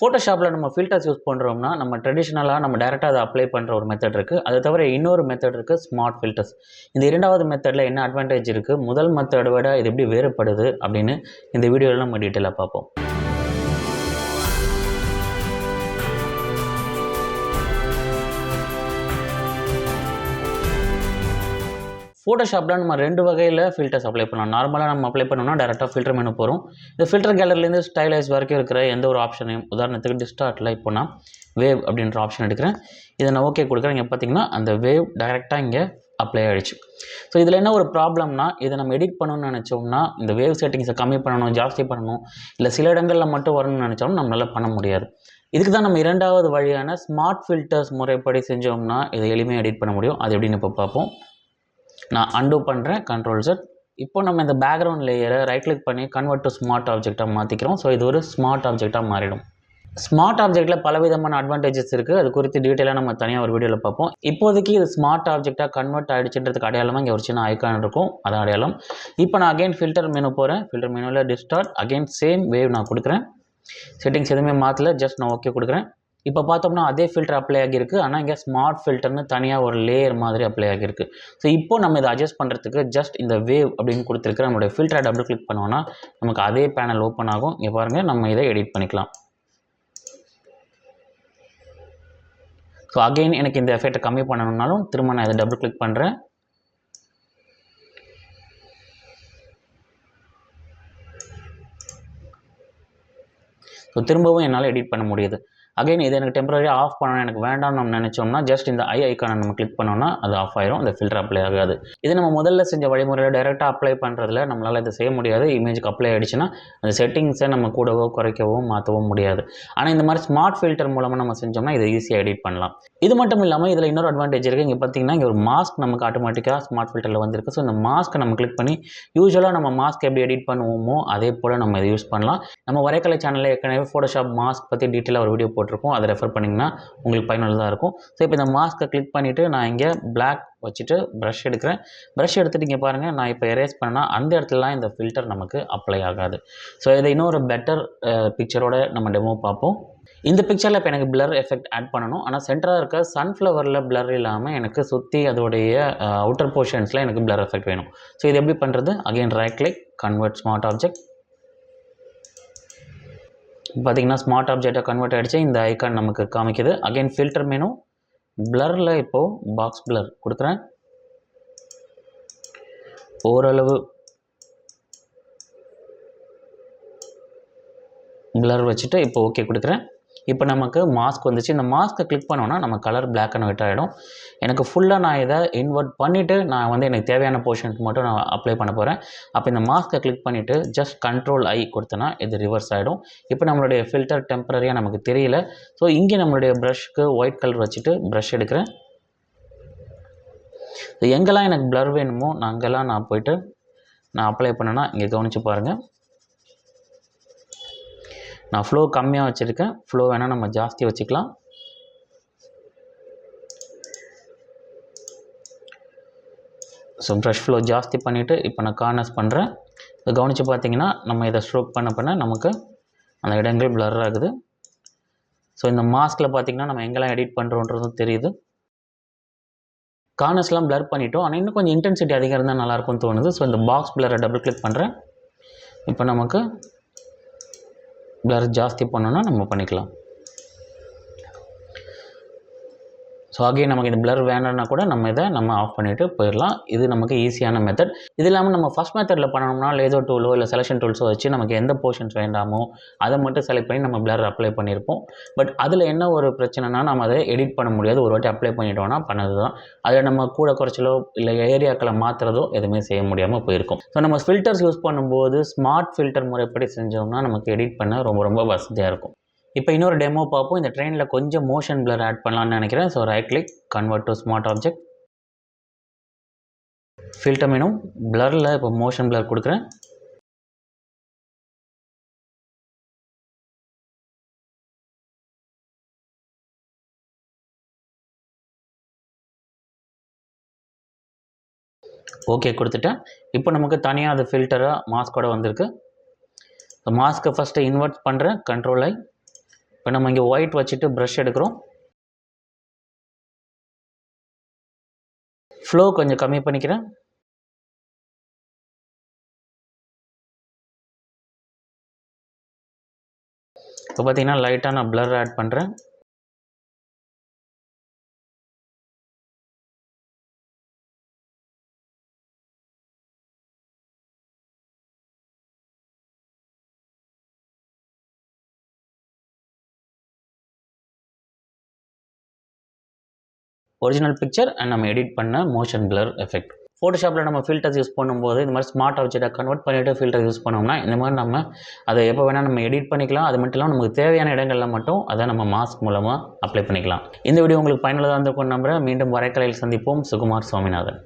ஃபோட்டோஷாப்பில் நம்ம filters use பண்ணுறோம்னா நம்ம ட்ரெடிஷ்னலாக நம்ம டேரெக்டாக அதை அப்ளை பண்ணுற ஒரு மெத்தட் இருக்குது அதை தவிர இன்னொரு மெத்தட் இருக்குது ஸ்மார்ட் ஃபில்டர்ஸ் இந்த இரண்டாவது மெத்தடில் என்ன அட்வான்டேஜ் இருக்குது முதல் மெத்தடை விட இது எப்படி வேறுபடுது? அப்படின்னு இந்த வீடியோவில் நம்ம டீட்டெயிலாக பார்ப்போம். ஃபோட்டோஷாப்பில் நம்ம ரெண்டு வகையில் ஃபில்டர்ஸ் அப்ளை பண்ணலாம். நார்மலாக நம்ம அப்ளை பண்ணோம்னா டேரெக்டாக ஃபில்டர் மெனு போகிறோம் இந்த ஃபில்டர் கேலரிலேருந்து ஸ்டைலைஸ் வரைக்கும் இருக்கிற எந்த ஒரு ஆப்ஷனையும் உதாரணத்துக்கு டிஸ்டார்ட்டில் இப்போ நான் வேவ் அப்படின்ற ஆப்ஷன் எடுக்கிறேன். இதை நான் ஓகே கொடுக்குறேன். இங்கே பார்த்தீங்கன்னா அந்த வேவ் டைரெக்டாக இங்கே அப்ளை ஆகிடுச்சு ஸோ இதில் என்ன ஒரு ப்ராப்ளம்னா இதை நம்ம எடிட் பண்ணணும்னு நினச்சோம்னா இந்த வேவ் செட்டிங்ஸை கம்மி பண்ணணும் ஜாஸ்தி பண்ணணும் இல்லை சில இடங்களில் மட்டும் வரணும்னு நினச்சோம்னா நம்மளால் பண்ண முடியாது. இதுக்கு தான் நம்ம இரண்டாவது வழியான ஸ்மார்ட் ஃபில்டர்ஸ் முறைப்படி செஞ்சோம்னா இதை எளிமையாக எடிட் பண்ண முடியும். அது எப்படின்னு இப்போ பார்ப்போம். நான் அன்டூ பண்ணுறேன் கண்ட்ரோல் செட் இப்போ நம்ம இந்த பேக்ரவுண்ட் லேயரை ரைட் கிளிக் பண்ணி கன்வெர்ட் டு ஸ்மார்ட் ஆப்ஜெக்டாக மாற்றிக்கிறோம் ஸோ இது ஒரு ஸ்மார்ட் ஆப்ஜெக்டாக மாறிடும். ஸ்மார்ட் ஆப்ஜெக்ட்டில் பலவிதமான அட்வான்டேஜஸ் இருக்குது அது குறித்து டீட்டெயிலாக நம்ம தனியாக ஒரு வீடியோவில் பார்ப்போம். இப்போதைக்கு இது ஸ்மார்ட் ஆப்ஜெக்டாக கன்வெர்ட் ஆகிடுச்சுன்றதுக்கு அடையாளமாக இங்கே ஒரு சின்ன ஐக்கான் இருக்கும். அதான் அடையாளம். இப்போ நான் அகைன் ஃபில்டர் மெனு போகிறேன் ஃபில்டர் மெனுவில் டிஸ்டார்ட் அகைன் சேம் வேவ் நான் கொடுக்குறேன். செட்டிங்ஸ் எதுவுமே மாற்றல ஜஸ்ட் நான் ஓகே கொடுக்குறேன். இப்போ பார்த்தோம்னா அதே ஃபில்டர் அப்ளை ஆகியிருக்கு. ஆனால் இங்கே ஸ்மார்ட் ஃபில்டர்னு தனியாக ஒரு லேயர் மாதிரி அப்ளை ஆகியிருக்கு. ஸோ இப்போ நம்ம இதை அட்ஜஸ்ட் பண்ணுறதுக்கு ஜஸ்ட் இந்த வேவ் அப்படின்னு கொடுத்துருக்க நம்மளுடைய ஃபில்டரை டபுள் கிளிக் பண்ணோன்னா நமக்கு அதே பேனல் ஓப்பன் ஆகும். இங்கே பாருங்கள் நம்ம இதை எடிட் பண்ணிக்கலாம். ஸோ அகெயின் எனக்கு இந்த எஃபெக்ட்டை கம்மி பண்ணணும்னாலும் திரும்ப நான் இதை டபுள் கிளிக் பண்ணுறேன் ஸோ திரும்பவும் என்னால் எடிட் பண்ண முடியுது. அகைன் இதை எனக்கு டெம்பரரி ஆஃப் பண்ணணும் எனக்கு வேண்டாம்னு நம்ம நினச்சோம்னா ஜஸ்ட் இந்த ஐ ஐக்கானை நம்ம கிளிக் பண்ணோம்னா அது ஆஃப் ஆயிரும் அந்த ஃபில்டர் அப்ளை ஆகாது. இது நம்ம முதல்ல செஞ்ச வழிமுறையில் டைரெக்டாக அப்ளை பண்ணுறதுல நம்மளால் இதை செய்ய முடியாது. இமேஜுக்கு அப்ளை ஆகிடுச்சுன்னா அந்த செட்டிங்ஸை நம்ம கூடவோ குறைக்கவோ மாற்றவோ முடியாது. ஆனால் இந்த மாதிரி ஸ்மார்ட் ஃபில்டர் மூலமாக நம்ம செஞ்சோம்னா இதை ஈஸியாக எடிட் பண்ணலாம். இது மட்டும் இல்லாமல் இதில் இன்னொரு அட்வான்டேஜ் இருக்குது இங்கே பார்த்தீங்கன்னா இங்கே ஒரு மாஸ்க் நமக்கு ஆட்டோமேட்டிக்காக ஸ்மார்ட் ஃபில்டரில் வந்திருக்கு. ஸோ இந்த மாஸ்க்கை நம்ம கிளிக் பண்ணி யூஸ்வலாக நம்ம மாஸ்க் எப்படி எடிட் பண்ணுவோமோ அதே போல் நம்ம இதை யூஸ் பண்ணலாம். நம்ம வரைக்கலை சேனலில் ஏற்கனவே ஃபோட்டோஷாப் மாஸ்க் பற்றி டீட்டெயிலாக ஒரு வீடியோ போட்டு போட்டிருக்கோம். அதை ரெஃபர் பண்ணிங்கன்னா உங்களுக்கு பயனுள்ளதாக இருக்கும். ஸோ இப்போ இந்த மாஸ்க்கை கிளிக் பண்ணிவிட்டு நான் இங்கே பிளாக் வச்சுட்டு ப்ரஷ் எடுக்கிறேன். ப்ரஷ் எடுத்துகிட்டு இங்கே பாருங்கள் நான் இப்போ எரேஸ் பண்ணேன்னா அந்த இடத்துலலாம் இந்த ஃபில்டர் நமக்கு அப்ளை ஆகாது. ஸோ இதை இன்னொரு பெட்டர் பிக்சரோட நம்ம டெமோ பார்ப்போம். இந்த பிக்சரில் இப்போ எனக்கு பிளர் எஃபெக்ட் ஆட் பண்ணணும். ஆனால் சென்டராக இருக்க சன்ஃப்ளவரில் பிளர் இல்லாமல் எனக்கு சுற்றி அதோடைய அவுட்டர் போர்ஷன்ஸில் எனக்கு பிளர் எஃபெக்ட் வேணும். ஸோ இது எப்படி பண்ணுறது again right click convert smart object பார்த்தீங்கன்னா ஸ்மார்ட் ஆப்ஜெக்டாக கன்வெர்ட் ஆகிடுச்சு இந்த ஐக்கான் நமக்கு காமிக்குது. அகைன் ஃபில்டர் மெனு பிளரில் இப்போது பாக்ஸ் பிளர் கொடுக்குறேன். ஓரளவு பிளர் வச்சுட்டு இப்போ ஓகே கொடுக்குறேன். இப்போ நமக்கு மாஸ்க் வந்துச்சு. இந்த மாஸ்க்கை கிளிக் பண்ணோன்னா நம்ம கலர் பிளாக் அண்ட் ஒயிட் ஆகிடும் எனக்கு ஃபுல்லாக நான் இதை இன்வெர்ட் பண்ணிவிட்டு நான் வந்து எனக்கு தேவையான போர்ஷனுக்கு மட்டும் நான் அப்ளை பண்ண போகிறேன் அப்போ இந்த மாஸ்க்கை கிளிக் பண்ணிவிட்டு ஜஸ்ட் கண்ட்ரோல் ஐ கொடுத்தனா இது ரிவர்ஸ் ஆகிடும் இப்போ நம்மளுடைய ஃபில்டர் டெம்பரரியாக நமக்கு தெரியல. ஸோ இங்கே நம்மளுடைய ப்ரஷ்க்கு ஒயிட் கலர் வச்சுட்டு ப்ரஷ் எடுக்கிறேன். எங்கெல்லாம் எனக்கு ப்ளர் வேணுமோ நான் அங்கெல்லாம் நான் போயிட்டு நான் அப்ளை பண்ணேன்னா இங்கே கவனித்து பாருங்கள் நான் ஃப்ளோ கம்மியாக வச்சுருக்கேன். ஃப்ளோ வேணால் நம்ம ஜாஸ்தி வச்சுக்கலாம். ஸோ ப்ரஷ் ஃப்ளோ ஜாஸ்தி பண்ணிவிட்டு இப்போ நான் கார்னர்ஸ் பண்ணுறேன் இதை கவனித்து பார்த்தீங்கன்னா நம்ம இதை ஸ்ட்ரோக் பண்ண பண்ண நமக்கு அந்த இடங்கள் பிளர் ஆகுது. ஸோ இந்த மாஸ்கில் பார்த்திங்கன்னா நம்ம எங்கெல்லாம் எடிட் பண்ணுறோன்றதும் தெரியுது. கார்னர்ஸ்லாம் பிளர் பண்ணிட்டோம். ஆனால் இன்னும் கொஞ்சம் இன்டென்சிட்டி அதிகம் இருந்தால் நல்லாயிருக்கும்னு தோணுது. ஸோ இந்த பாக்ஸ் பிளரை டபுள் கிளிக் பண்ணுறேன் இப்போ நமக்கு பிளர் ஜாஸ்தி பண்ணணுன்னா நம்ம பண்ணிக்கலாம். ஸோ அகைன் நமக்கு இந்த பிளர் வேணும்னா கூட நம்ம இதை நம்ம ஆஃப் பண்ணிவிட்டு போயிடலாம். இது நமக்கு ஈஸியான மெத்தட் இது இல்லாமல் நம்ம ஃபஸ்ட் மெத்தடில் பண்ணணும்னா லேசர் டூலோ இல்லை செலெக்ஷன் டூல்ஸோ வச்சு நமக்கு எந்த போர்ஷன்ஸ் வேண்டாமோ அதை மட்டும் செலக்ட் பண்ணி நம்ம பிளர் அப்ளை பண்ணியிருப்போம். பட் அதில் என்ன ஒரு பிரச்சனைனா நம்ம அதை எடிட் பண்ண முடியாது. ஒரு வாட்டி அப்ளை பண்ணிட்டோம்னா பண்ணது தான் அதில் நம்ம கூட குறைச்சலோ இல்லை ஏரியாக்களை மாற்றுறதோ எதுவுமே செய்ய முடியாமல் போயிருக்கும். ஸோ நம்ம ஃபில்டர்ஸ் யூஸ் பண்ணும்போது ஸ்மார்ட் ஃபில்டர் முறைப்படி செஞ்சோம்னா நமக்கு எடிட் பண்ண ரொம்ப ரொம்ப வசதியாக இருக்கும். இப்போ இன்னொரு டெமோ பார்ப்போம். இந்த ட்ரெயினில் கொஞ்சம் மோஷன் பிளர் ஆட் பண்ணலான்னு நினைக்கிறேன். So right click convert to smart object filter மீனும் பிளரில் இப்போ மோஷன் பிளர் கொடுக்குறேன். ஓகே கொடுத்துட்டேன். இப்போ நமக்கு தனியாக அது ஃபில்டராக மாஸ்கோட வந்திருக்கு. மாஸ்க்கை ஃபஸ்ட்டு இன்வெர்ட் பண்ணுறேன் கண்ட்ரோல் ஐ இப்போ நம்ம இங்கே ஒயிட் வச்சுட்டு ப்ரஷ் எடுக்கிறோம். ஃப்ளோ கொஞ்சம் கம்மி பண்ணிக்கிறேன். இப்போ பார்த்தீங்கன்னா லைட்டாக நான் ப்ளர் ஆட் பண்ணுறேன் ஒரிஜினல் பிக்சர் அண்ட் நம்ம எடிட் பண்ண மோஷன் பிளர் எஃபெக்ட் ஃபோட்டோஷாப்பில் நம்ம ஃபில்டர்ஸ் யூஸ் பண்ணும்போது இந்த மாதிரி ஸ்மார்ட் ஆப்ஜெக்டாக கன்வெர்ட் பண்ணிவிட்டு ஃபில்டர் யூஸ் பண்ணோம்னா இந்த மாதிரி நம்ம அதை எப்போ வேணால் நம்ம எடிட் பண்ணிக்கலாம். அது மட்டும் இல்லாமல் நமக்கு தேவையான இடங்களில் மட்டும் அதை நம்ம மாஸ்க் மூலமாக அப்ளை பண்ணிக்கலாம். இந்த வீடியோ உங்களுக்கு பயனுள்ளதாக இருந்திருக்கும் நம்புகிறேன் மீண்டும் வரைக்கலையில் சந்திப்போம். சுகுமார் சுவாமிநாதன்.